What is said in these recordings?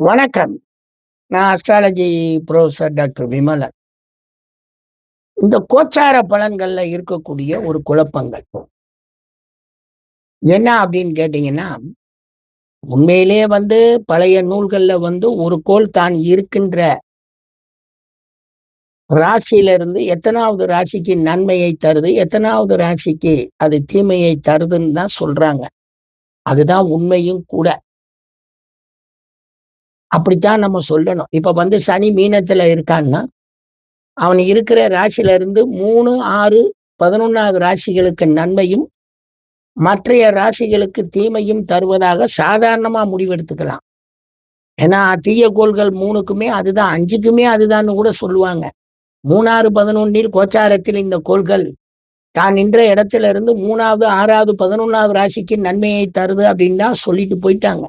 வணக்கம். நான் astrology professor doctor Vimalan. இந்த கோச்சார பலன்கள்ல இருக்கக்கூடிய ஒரு குழப்பங்கள். என்ன அப்படின்னு கேட்டீங்கன்னா உண்மையிலே வந்து பழைய நூல்கள்ல வந்து ஒரு கோல் தான் இருக்கின்ற ராசியிலிருந்து எத்தனாவது ராசிக்கு நன்மையை தருது எத்தனாவது ராசிக்கு அது தீமையை தருதுன்னு தான் சொல்றாங்க. அதுதான் உண்மையும் கூட. அப்படித்தான் நம்ம சொல்லணும். இப்ப வந்து சனி மீனத்துல இருக்கான்னா அவன் இருக்கிற ராசியில இருந்து மூணு ஆறு பதினொன்னாவது ராசிகளுக்கு நன்மையும் மற்றைய ராசிகளுக்கு தீமையும் தருவதாக சாதாரணமா முடிவெடுத்துக்கலாம். ஏன்னா தீய கோள்கள் மூணுக்குமே அதுதான் அஞ்சுக்குமே அதுதான்னு கூட சொல்லுவாங்க. மூணாறு பதினொன்னில் கோச்சாரத்தில் இந்த கோள்கள் தான் நின்ற இடத்துல இருந்து மூணாவது ஆறாவது பதினொன்னாவது ராசிக்கு நன்மையை தருது அப்படின்னு தான் சொல்லிட்டு போயிட்டாங்க.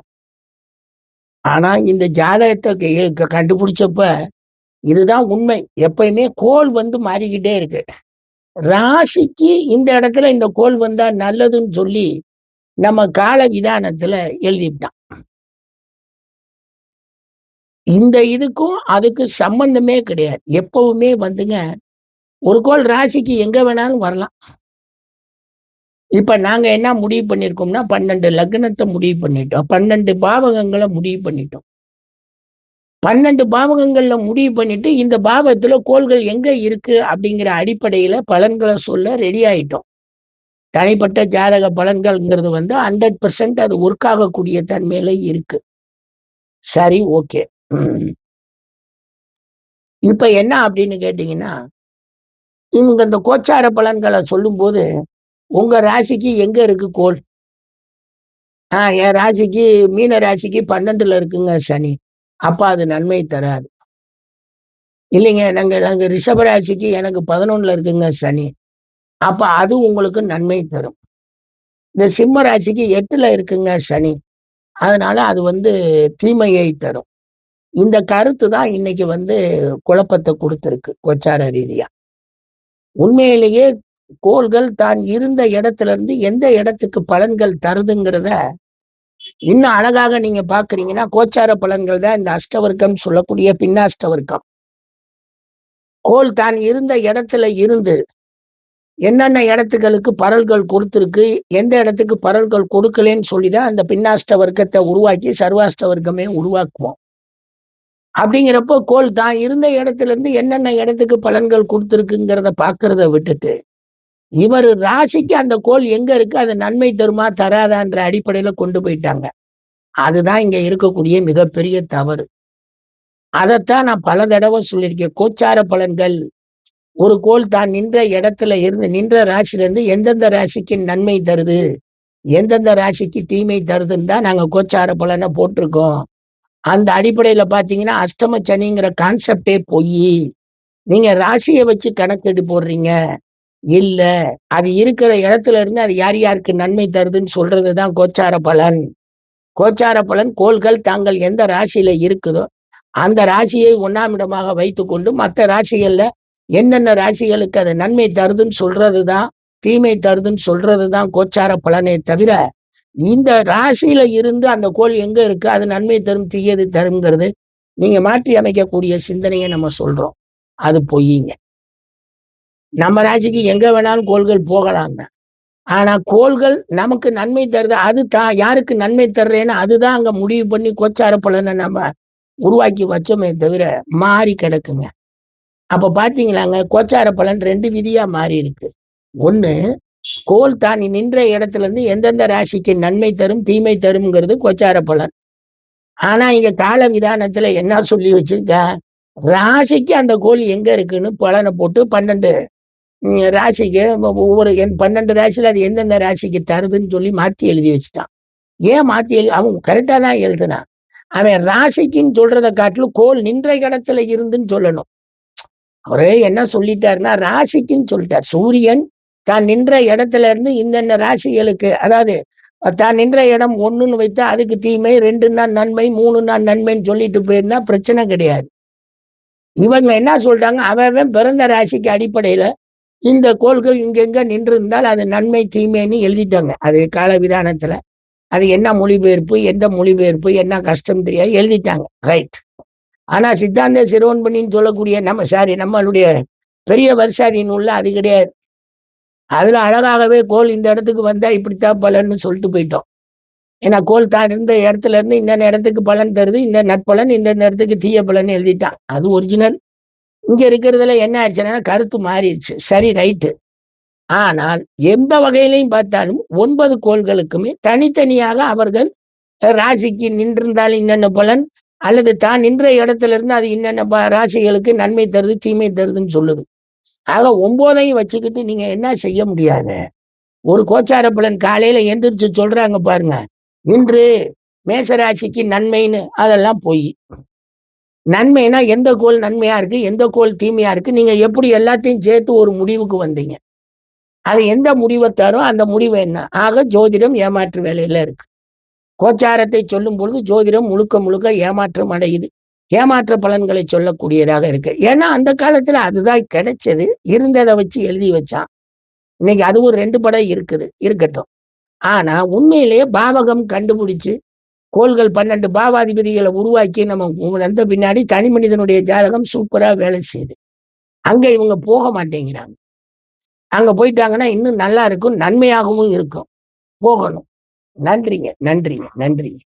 ஆனா இந்த ஜாதகத்தை கண்டுபிடிச்சப்ப இதுதான் உண்மை. எப்பயுமே கோல் வந்து மாறிக்கிட்டே இருக்கு. ராசிக்கு இந்த இடத்துல இந்த கோல் வந்தா நல்லதுன்னு சொல்லி நம்ம கால விதானத்துல எழுதிவிட்டான் இந்த இதுக்கும் அதுக்கு சம்பந்தமே கிடையாது. எப்பவுமே வந்துங்க ஒரு கோள் ராசிக்கு எங்க வேணாலும் வரலாம். இப்ப நாங்க என்ன முடிவு பண்ணிருக்கோம்னா பன்னெண்டு லக்னத்தை முடிவு பண்ணிட்டோம். பன்னெண்டு பாவகங்களை முடிவு பண்ணிட்டோம். பன்னெண்டு பாவகங்கள்ல முடிவு பண்ணிட்டு இந்த பாவத்துல கோள்கள் எங்க இருக்கு அப்படிங்கிற அடிப்படையில பலன்களை சொல்ல ரெடி ஆயிட்டோம். தனிப்பட்ட ஜாதக பலன்கள்ங்கிறது வந்து ஹண்ட்ரட் பெர்சன்ட் அது ஒர்க் ஆகக்கூடிய தன்மையில இருக்கு. சரி ஓகே இப்ப என்ன அப்படின்னு கேட்டீங்கன்னா இவங்க இந்த கோச்சார பலன்களை சொல்லும் போது உங்க ராசிக்கு எங்க இருக்கு கோல்? ஆஹ் என் ராசிக்கு மீன ராசிக்கு பன்னெண்டுல இருக்குங்க சனி. அப்ப அது நன்மை தராது. இல்லைங்க நாங்க நாங்க ரிஷப ராசிக்கு எனக்கு பதினொன்னுல இருக்குங்க சனி. அப்ப அது உங்களுக்கு நன்மை தரும். இந்த சிம்ம ராசிக்கு எட்டுல இருக்குங்க சனி. அதனால அது வந்து தீமையை தரும். இந்த கருத்து தான் இன்னைக்கு வந்து குழப்பத்தை கொடுத்துருக்கு கொச்சார ரீதியா. உண்மையிலேயே கோள்கள் தான் இருந்த இடத்துல இருந்து எந்த இடத்துக்கு பலன்கள் தருதுங்கிறத இன்னும் அழகாக நீங்க பாக்குறீங்கன்னா கோச்சார பலன்கள் தான் இந்த அஷ்டவர்க்கம் சொல்லக்கூடிய பின்னாஷ்டவர்க்கம். கோல் தான் இருந்த இடத்துல இருந்து என்னென்ன இடத்துகளுக்கு பரல்கள் கொடுத்துருக்கு எந்த இடத்துக்கு பரல்கள் கொடுக்கலன்னு சொல்லிதான் அந்த பின்னாஷ்ட வர்க்கத்தை உருவாக்கி சர்வாஷ்ட வர்க்கமே உருவாக்குவோம். அப்படிங்கிறப்போ கோல் தான் இருந்த இடத்துல இருந்து என்னென்ன இடத்துக்கு பலன்கள் கொடுத்துருக்குங்கிறத பாக்குறத விட்டுட்டு இவர் ராசிக்கு அந்த கோல் எங்க இருக்கு அது நன்மை தருமா தராதான்ற அடிப்படையில கொண்டு போயிட்டாங்க. அதுதான் இங்க இருக்கக்கூடிய மிகப்பெரிய தவறு. அதைத்தான் நான் பல தடவை சொல்லியிருக்கேன். கோச்சார பலன்கள் ஒரு கோல் தான் நின்ற இடத்துல இருந்து நின்ற ராசில இருந்து எந்தெந்த ராசிக்கு நன்மை தருது எந்தெந்த ராசிக்கு தீமை தருதுன்னு தான் நாங்க கோச்சார பலனை போட்டிருக்கோம். அந்த அடிப்படையில பாத்தீங்கன்னா அஷ்டம சனிங்கிற கான்செப்டே போய் நீங்க ராசியை வச்சு கணக்கெடு போடுறீங்க. இல்ல. அது இருக்கிற இடத்துல இருந்து அது யார் யாருக்கு நன்மை தருதுன்னு சொல்றதுதான் கோச்சார பலன். கோச்சார பலன் கோள்கள் தாங்கள் எந்த ராசியில இருக்குதோ அந்த ராசியை ஒன்னாம் இடமாக வைத்துக்கொண்டு மற்ற ராசிகள்ல என்னென்ன ராசிகளுக்கு அது நன்மை தருதுன்னு சொல்றதுதான் தீமை தருதுன்னு சொல்றதுதான் கோச்சார பலனே தவிர இந்த ராசியில இருந்து அந்த கோள் எங்க இருக்கு? அது நன்மை தரும் தீயது தருங்கிறது நீங்க மாற்றி அமைக்கக்கூடிய சிந்தனையை நம்ம சொல்றோம். அது பொய்யுங்க. நம்ம ராசிக்கு எங்க வேணாலும் கோள்கள் போகலாங்க. ஆனா கோள்கள் நமக்கு நன்மை தருது அது தான் யாருக்கு நன்மை தர்றேன்னு அதுதான் அங்க முடிவு பண்ணி கோச்சார பலனை நம்ம உருவாக்கி வச்சோமே தவிர மாறி கிடக்குங்க. அப்ப பாத்தீங்களாங்க கோச்சார பலன் ரெண்டு விதியா மாறி இருக்கு. ஒண்ணு கோல் தான் நின்ற இடத்துல இருந்து எந்தெந்த ராசிக்கு நன்மை தரும் தீமை தரும்ங்கிறது கோச்சார பலன். ஆனா இங்க கால விதானத்துல என்ன சொல்லி வச்சிருக்க ராசிக்கு அந்த கோல் எங்க இருக்குன்னு பலனை போட்டு பன்னெண்டு ராசிக்கு ஒவ்வொரு பன்னெண்டு ராசியில அது எந்தெந்த ராசிக்கு தருதுன்னு சொல்லி மாத்தி எழுதி வச்சுட்டான். ஏன் மாத்தி எழுதி அவன் கரெக்டா தான் எழுதுனான் அவன் ராசிக்குன்னு சொல்றதை காட்டிலும் கோல் நின்ற இடத்துல இருந்துன்னு சொல்லணும். அவரே என்ன சொல்லிட்டாருன்னா ராசிக்குன்னு சொல்லிட்டார். சூரியன் தான் நின்ற இடத்துல இருந்து இந்தெந்த ராசிகளுக்கு அதாவது தான் நின்ற இடம் ஒண்ணுன்னு வைத்தா அதுக்கு தீமை ரெண்டுன்னா நன்மை மூணுன்னா நன்மைன்னு சொல்லிட்டு போயிருந்தா பிரச்சனை கிடையாது. இவங்க என்ன சொல்றாங்க அவன் பிறந்த ராசிக்கு அடிப்படையில இந்த கோள்கள் இங்கெங்க நின்று இருந்தால் அது நன்மை தீமைன்னு எழுதிட்டாங்க. அது கால விதானத்துல அது என்ன மொழிபெயர்ப்பு எந்த மொழிபெயர்ப்பு என்ன கஷ்டம் தெரியாது எழுதிட்டாங்க. ரைட் ஆனா சித்தாந்த சிறுவன்பணின்னு சொல்லக்கூடிய நம்ம சாரி நம்மளுடைய பெரிய வருஷாதி நூல்ல அது கிடையாது. அதுல அழகாகவே கோல் இந்த இடத்துக்கு வந்தா இப்படித்தான் பலன்னு சொல்லிட்டு போயிட்டோம். ஏன்னா கோல் தான் இருந்த இடத்துல இருந்து இந்த இடத்துக்கு பலன் தருது இந்த நட்பலன் இந்த இடத்துக்கு தீய பலன் எழுதிட்டான். அது ஒரிஜினல் இங்க இருக்கிறதுல என்ன ஆயிடுச்சுன்னா கருத்து மாறிடுச்சு. சரி ரைட்டு ஆனால் எந்த வகையிலையும் பார்த்தாலும் ஒன்பது கோள்களுக்குமே தனித்தனியாக அவர்கள் ராசிக்கு நின்றிருந்தால் இன்னென்ன பலன்? அல்லது தான் நின்ற இடத்துல இருந்து அது இன்னென்ன ப- ராசிகளுக்கு நன்மை தருது தீமை தருதுன்னு சொல்லுது. ஆக ஒன்பதையும் வச்சுக்கிட்டு நீங்க என்ன செய்ய முடியாது? ஒரு கோச்சார பலன் காலையில எந்திரிச்சு சொல்றாங்க பாருங்க. இன்று மேசராசிக்கு நன்மைன்னு அதெல்லாம் போய் நன்மைனா எந்த கோள் நன்மையா இருக்கு எந்த கோள் தீமையா இருக்கு நீங்க எப்படி எல்லாத்தையும் சேர்த்து ஒரு முடிவுக்கு வந்தீங்க? அது எந்த முடிவை தரும் அந்த முடிவு என்ன? ஆக ஜோதிடம் ஏமாற்று வேலையில இருக்கு. கோச்சாரத்தை சொல்லும் பொழுது ஜோதிடம் முழுக்க முழுக்க ஏமாற்றம் அடையுது. ஏமாற்ற பலன்களை சொல்லக்கூடியதாக இருக்கு. ஏன்னா அந்த காலத்துல அதுதான் கிடைச்சது. இருந்ததை வச்சு எழுதி வச்சான். இன்னைக்கு அதுவும் ரெண்டு படம் இருக்குது. இருக்கட்டும். ஆனா உண்மையிலேயே பாவகம் கண்டுபிடிச்சு கோள்கள் பன்னெண்டு பாவாதிபதிகளை உருவாக்கி நம்ம வந்த பின்னாடி தனி மனிதனுடைய ஜாதகம் சூப்பரா வேலை செய்யுது. அங்க இவங்க போக மாட்டேங்கிறாங்க. அங்க போயிட்டாங்கன்னா இன்னும் நல்லா இருக்கும் நன்மையாகவும் இருக்கும். போகணும். நன்றிங்க நன்றிங்க நன்றிங்க.